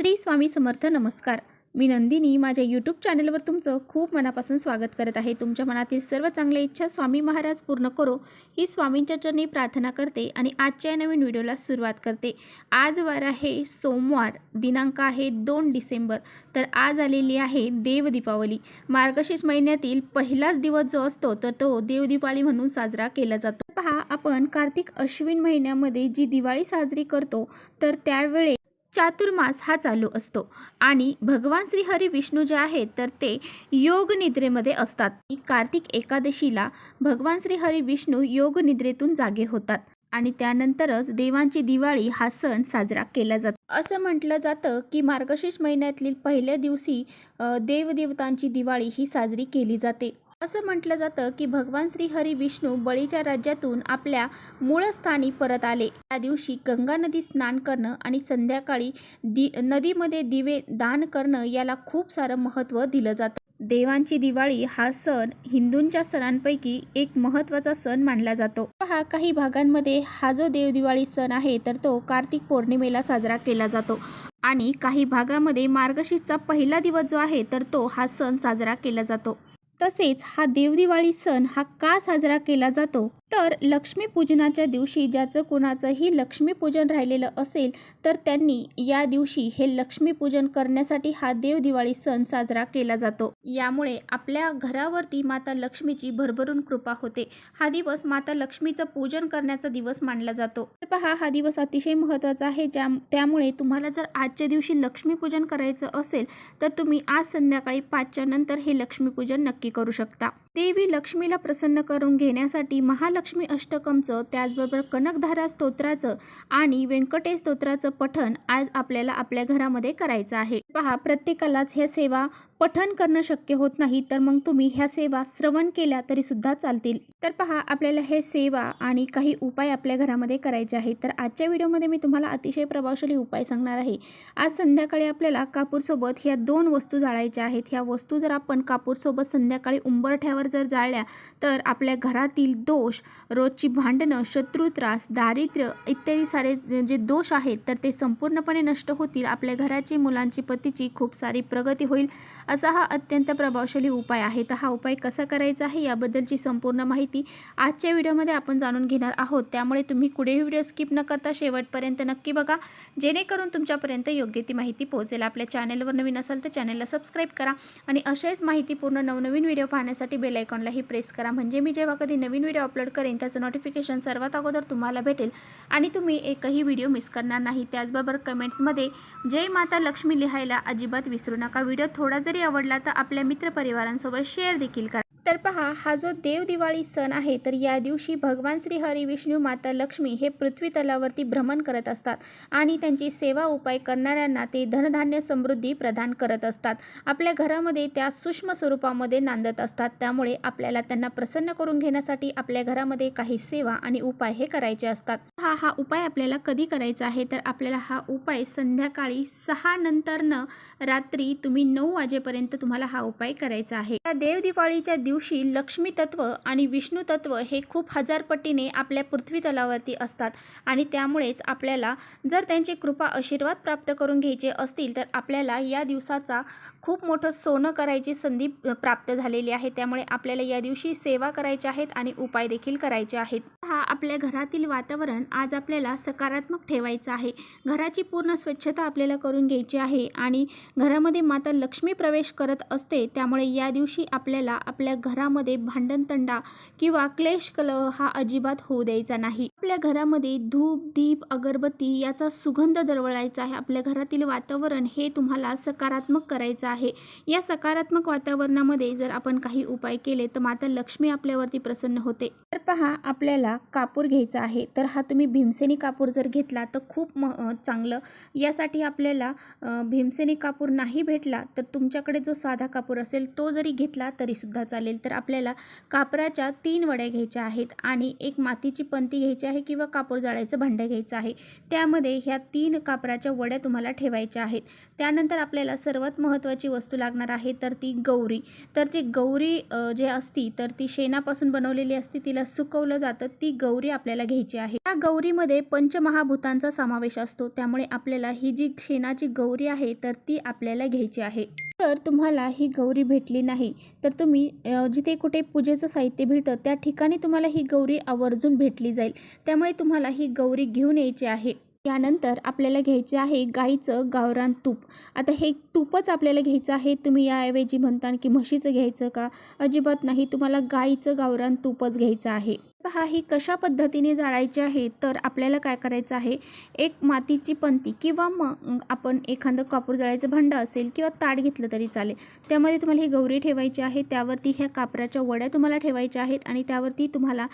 श्री स्वामी समर्थ नमस्कार. मी नंदिनी माझ्या यूट्यूब चॅनलवर तुमचं खूप मनापासून स्वागत करत आहे. तुमच्या मनातील सर्व चांगल्या इच्छा स्वामी महाराज पूर्ण करो. ही स्वामींच्या चरणी प्रार्थना करते आणि आजच्या या नवीन व्हिडिओला सुरुवात करते. आज वार आहे सोमवार दिनांक आहे दोन डिसेंबर. तर आज आलेली आहे देव दीपावली. मार्गशीर्ष महिन्यातील पहिलाच दिवस जो असतो तर तो देवदीपावली म्हणून साजरा केला जातो. पहा आपण कार्तिक अश्विन महिन्यामध्ये जी दिवाळी साजरी करतो तर त्यावेळे चातुर्मास हा चालू असतो. आणि भगवान श्री हरी विष्णू जे आहेत तर ते योग निद्रेमध्ये असतात. कार्तिक एकादशीला भगवान श्री हरी विष्णू योग निद्रेतून जागे होतात. आणि त्यानंतरच देवांची दिवाळी हा सण साजरा केला जातो. असं म्हटलं जातं की मार्गशीर्ष महिन्यातील पहिल्या दिवशी देवदेवतांची दिवाळी ही साजरी केली जाते. असं म्हटलं जातं की भगवान श्री हरी विष्णू बळीच्या राज्यातून आपल्या मूळ स्थानी परत आले. त्या दिवशी गंगा नदी स्नान करणं आणि संध्याकाळी दि नदीमध्ये दिवे दान करणं याला खूप सारं महत्त्व दिलं जातं. देवांची दिवाळी हा सण हिंदूंच्या सणांपैकी एक महत्त्वाचा सण मानला जातो. हा काही भागांमध्ये हा जो देवदिवाळी सण आहे तर तो कार्तिक पौर्णिमेला साजरा केला जातो. आणि काही भागामध्ये मार्गशीर्षचा पहिला दिवस जो आहे तर तो हा सण साजरा केला जातो. तसेच हा देवदिवाळी सण हा का साजरा केला जातो? तर लक्ष्मीपूजनाच्या दिवशी ज्याचं कोणाचंही लक्ष्मीपूजन राहिलेलं असेल तर त्यांनी या दिवशी हे लक्ष्मीपूजन करण्यासाठी हा देवदिवाळी सण साजरा केला जातो. यामुळे आपल्या घरावरती माता लक्ष्मीची भरभरून कृपा होते. हा दिवस माता लक्ष्मीचं पूजन करण्याचा दिवस मानला जातो. तर पहा हा दिवस अतिशय महत्त्वाचा आहे. ज्या त्यामुळे तुम्हाला जर आजच्या दिवशी लक्ष्मीपूजन करायचं असेल तर तुम्ही आज संध्याकाळी पाचच्या नंतर हे लक्ष्मीपूजन नक्की करू शकता. देवी लक्ष्मीला प्रसन्न करून घेण्यासाठी महालक्ष्मी अष्टकमचं त्याचबरोबर कनकधारा स्तोत्राचं आणि व्यंकटेश स्तोत्राचं पठण आज आपल्याला आपल्या घरामध्ये करायचं आहे. पहा प्रत्येकालाच ह्या सेवा पठण करणं शक्य होत नाही तर मग तुम्ही ह्या सेवा श्रवण केल्या तरी सुद्धा चालतील. तर पहा आपल्याला हे सेवा आणि काही उपाय आपल्या घरामध्ये करायचे आहेत. तर आजच्या व्हिडिओमध्ये मी तुम्हाला अतिशय प्रभावशाली उपाय सांगणार आहे. आज संध्याकाळी आपल्याला कापूरसोबत ह्या दोन वस्तू जाळायच्या आहेत. ह्या वस्तू जर आपण कापूरसोबत संध्याकाळी उंबरठ्यावर जर जाळल्या तर आपल्या घरातील दोष रोजची भांडणं शत्रू त्रास दारिद्र्य इत्यादी सारे जे दोष आहेत तर ते संपूर्णपणे नष्ट होतील. आपल्या घराची मुलांची पतीची खूप सारी प्रगती होईल असा हा अत्यंत प्रभावशाली उपाय आहे. तर हा उपाय कसा करायचा आहे याबद्दलची संपूर्ण माहिती आजच्या व्हिडिओमध्ये आपण जाणून घेणार आहोत. त्यामुळे तुम्ही कुठेही व्हिडिओ स्किप न करता शेवटपर्यंत नक्की बघा. जेणेकरून तुमच्यापर्यंत योग्य ती माहिती पोहोचेल. आपल्या चॅनलवर नवीन असाल तर चॅनलला सबस्क्राईब करा आणि अशाच माहितीपूर्ण नवनवीन व्हिडिओ पाहण्यासाठी बेल आयकॉनलाही प्रेस करा. म्हणजे मी जेव्हा कधी नवीन व्हिडिओ अपलोड करेन त्याचं नोटिफिकेशन सर्वात अगोदर तुम्हाला भेटेल. आणि तुम्ही एकही व्हिडिओ मिस करणार नाही. त्याचबरोबर कमेंट्समध्ये जय माता लक्ष्मी लिहायला अजिबात विसरू नका. व्हिडिओ थोडा जरी आवडला तर आपल्या मित्रपरिवारांसोबत शेअर देखील करा. तर पहा हा जो देवदिवाळी सण आहे तर या दिवशी भगवान श्री हरी विष्णू माता लक्ष्मी हे पृथ्वी तलावरती भ्रमण करत असतात आणि त्यांची सेवा उपाय करणाऱ्यांना ते धनधान्य समृद्धी प्रदान करत असतात. आपल्या घरामध्ये त्या सूक्ष्म स्वरूपामध्ये नांदत असतात. त्यामुळे आपल्याला त्यांना प्रसन्न करून घेण्यासाठी आपल्या घरामध्ये काही सेवा आणि उपाय हे करायचे असतात. हा हा उपाय आपल्याला कधी करायचा आहे? तर आपल्याला हा उपाय संध्याकाळी सहा नंतरनं रात्री तुम्ही नऊ वाजेपर्यंत तुम्हाला हा उपाय करायचा आहे. या देवदिवाळीच्या दिवशी लक्ष्मी तत्व आणि विष्णू तत्व हे खूप हजार पटीने आपल्या पृथ्वी तलावरती असतात आणि त्यामुळेच आपल्याला जर त्यांची कृपा आशीर्वाद प्राप्त करून घ्यायचे असतील तर आपल्याला या दिवसाचा खूप मोठं सोनं करायची संधी प्राप्त झालेली आहे. त्यामुळे आपल्याला या दिवशी सेवा करायच्या आहेत आणि उपाय देखील करायचे आहेत. हा आपल्या घरातील वातावरण आज आपल्याला सकारात्मक ठेवायचं आहे. घराची पूर्ण स्वच्छता आपल्याला करून घ्यायची आहे आणि घरामध्ये माता लक्ष्मी प्रवेश करत असते त्यामुळे या दिवशी आपल्याला आपल्या घरामध्ये भांडणतंडा किंवा क्लेश कलह हा अजिबात होऊ द्यायचा नाही. आपल्या घरामध्ये धूप दीप अगरबत्ती याचा सुगंध दरवळायचा आहे. आपल्या घरातील वातावरण हे तुम्हाला सकारात्मक करायचं आहे. या सकारात्मक वातावरणामध्ये जर आपण काही उपाय केले तर माता लक्ष्मी आपल्यावरती प्रसन्न होते. तर पहा आपल्याला कापूर घ्यायचा आहे. तर हा तुम्ही भीमसेनी कापूर जर घेतला तर खूप म चांगलं. यासाठी आपल्याला भीमसेनी कापूर नाही भेटला तर तुमच्याकडे जो साधा कापूर असेल तो जरी घेतला तरीसुद्धा चालेल. चालेल तर आपल्याला कापराच्या तीन वड्या घ्यायच्या आहेत आणि एक मातीची पंती घ्यायची आहे किंवा कापूर जाळायचं भांडं घ्यायचं आहे. त्यामध्ये ह्या तीन कापराच्या वड्या तुम्हाला ठेवायच्या आहेत. त्यानंतर आपल्याला सर्वात महत्त्वाची वस्तू लागणार आहे तर ती गौरी. तर ती गौरी जे असती तर ती शेणापासून बनवलेली असते तिला सुकवलं जातं ती गौरी आपल्याला घ्यायची आहे. त्या गौरीमध्ये पंचमहाभूतांचा समावेश असतो. त्यामुळे आपल्याला ही जी शेणाची गौरी आहे तर ती आपल्याला घ्यायची आहे. तर तुम्हाला ही गौरी भेटली नाही. तर तुम्ही जिथे कुठे पूजेचं साहित्य भेटतं त्या ठिकाणी तुम्हाला ही गौरी आवर्जून भेटली जाईल. त्यामुळे तुम्हाला ही गौरी घेऊन यायची आहे. यानंतर आपल्याला घ्यायचे आहे गाईचं गावरान तूप. आता हे तूपच आपल्याला घ्यायचं आहे. तुम्ही याऐवजी म्हणता की म्हशीचं घ्यायचं का? अजिबात नाही. तुम्हाला गाईचं गावरान तूपच घ्यायचं आहे. पहा ही कशा पद्धतीने जाळायची आहे? तर आपल्याला काय करायचं आहे? एक मातीची पंती किंवा मग आपण एखादं कापूर जाळायचं भांडं असेल किंवा ताट घेतलं तरी चालेल. त्यामध्ये तुम्हाला ही गौरी ठेवायची आहे त्यावरती ह्या कापराच्या वड्या तुम्हाला ठेवायच्या आहेत आणि त्यावरती तुम्हाला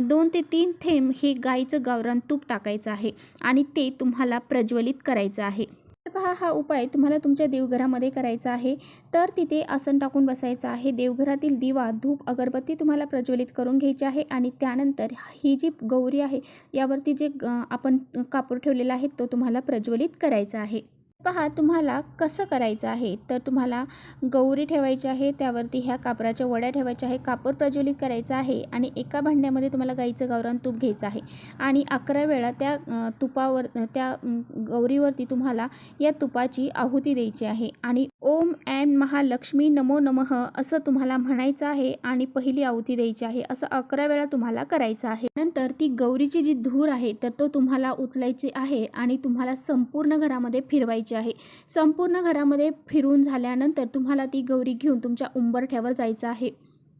दोन ते तीन थेंब हे गाईचं गावरान तूप टाकायचं आहे आणि ते तुम्हाला प्रज्वलित करायचं आहे. तर पहा हा उपाय तुम्हाला तुमच्या देवघरामध्ये करायचा आहे. तर तिथे आसन टाकून बसायचं आहे. देवघरातील दिवा धूप अगरबत्ती तुम्हाला प्रज्वलित करून घ्यायची आहे आणि त्यानंतर ही जी गौरी आहे यावरती जे आपण कापूर ठेवलेला आहे तो तुम्हाला प्रज्वलित करायचा आहे. पहा तुम्हाला कसं करायचं आहे? तर तुम्हाला गौरी ठेवायची आहे त्यावरती ह्या कापराच्या वड्या ठेवायच्या आहे कापूर प्रज्वलित करायचं आहे आणि एका भांड्यामध्ये तुम्हाला गाईचं गावरान तूप घ्यायचं आहे. आणि अकरा वेळा त्या तुपावर त्या गौरीवरती तुम्हाला या तुपाची आहुती द्यायची आहे. आणि ओम अँड महालक्ष्मी नमो नमः असं तुम्हाला म्हणायचं आहे आणि पहिली आहुती द्यायची आहे असं अकरा वेळा तुम्हाला करायचं आहे. नंतर ती गौरीची जी धूर आहे तर तो तुम्हाला उचलायची आहे आणि तुम्हाला संपूर्ण घरामध्ये फिरवायची आहे. संपूर्ण घरामध्ये फिरून झाल्यानंतर तुम्हाला ती गौरी घेऊन तुमच्या उंबरठ्यावर जायचं आहे.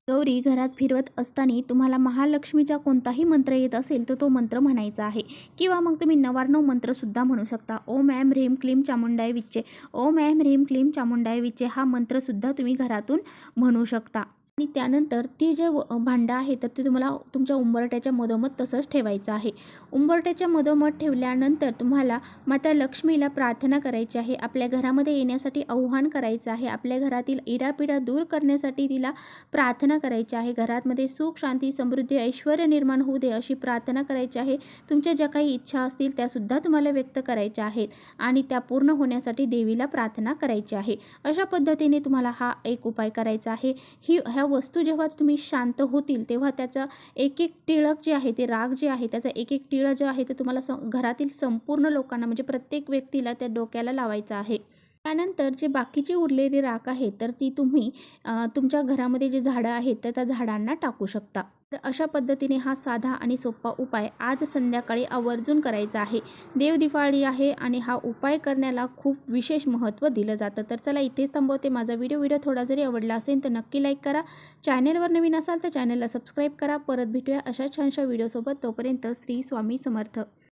गौरी घरात फिरवत असताना तुम्हाला महालक्ष्मीचा कोणताही मंत्र येत असेल तर तो मंत्र म्हणायचा आहे. किंवा मग तुम्ही नवार्णव मंत्रसुद्धा म्हणू शकता. ओम ॲम ह्रीम क्लीम चामुंडाय विच्चे. ओम ॲम ह्रीम क्लीम चामुंडाय विच्चे हा मंत्रसुद्धा तुम्ही घरातून म्हणू शकता. आणि त्यानंतर ती जे भांडं आहे तर ते तुम्हाला तुमच्या उंबरट्याच्या मधोमध तसंच ठेवायचं आहे. उंबरट्याच्या मधोमध ठेवल्यानंतर तुम्हाला माता लक्ष्मीला प्रार्थना करायची आहे. आपल्या घरामध्ये येण्यासाठी आव्हान करायचं आहे. आपल्या घरातील इडापिडा दूर करण्यासाठी तिला प्रार्थना करायची आहे. घरामध्ये सुख शांती समृद्धी ऐश्वर निर्माण होऊ दे अशी प्रार्थना करायची आहे. तुमच्या ज्या काही इच्छा असतील त्यासुद्धा तुम्हाला व्यक्त करायच्या आहेत आणि त्या पूर्ण होण्यासाठी देवीला प्रार्थना करायची आहे. अशा पद्धतीने तुम्हाला हा एक उपाय करायचा आहे. ही ह्या वस्तू जेव्हा तुम्ही शांत होतील तेव्हा त्याचा एक एक टिळक जे आहे ते राग जे आहे त्याचा एक एक टिळक जे आहे ते तुम्हाला स घरातील संपूर्ण लोकांना म्हणजे प्रत्येक व्यक्तीला त्या डोक्याला लावायचं आहे. त्यानंतर जे बाकीची उरलेली राख आहे तर ती तुम्ही तुमच्या घरामध्ये जे झाडं आहेत तर त्या झाडांना टाकू शकता. तर अशा पद्धतीने हा साधा आणि सोपा उपाय आज संध्याकाळी आवर्जून करायचा आहे. देव दिवाळी आहे आणि हा उपाय करण्याला खूप विशेष महत्त्व दिलं जातं. तर चला इथेच थांबवते. माझा व्हिडिओ व्हिडिओ थोडा जरी आवडला असेल तर नक्की लाईक करा. चॅनेलवर नवीन असाल तर चॅनलला सबस्क्राईब करा. परत भेटूया अशा छानशा व्हिडिओसोबत. तोपर्यंत श्री स्वामी समर्थ.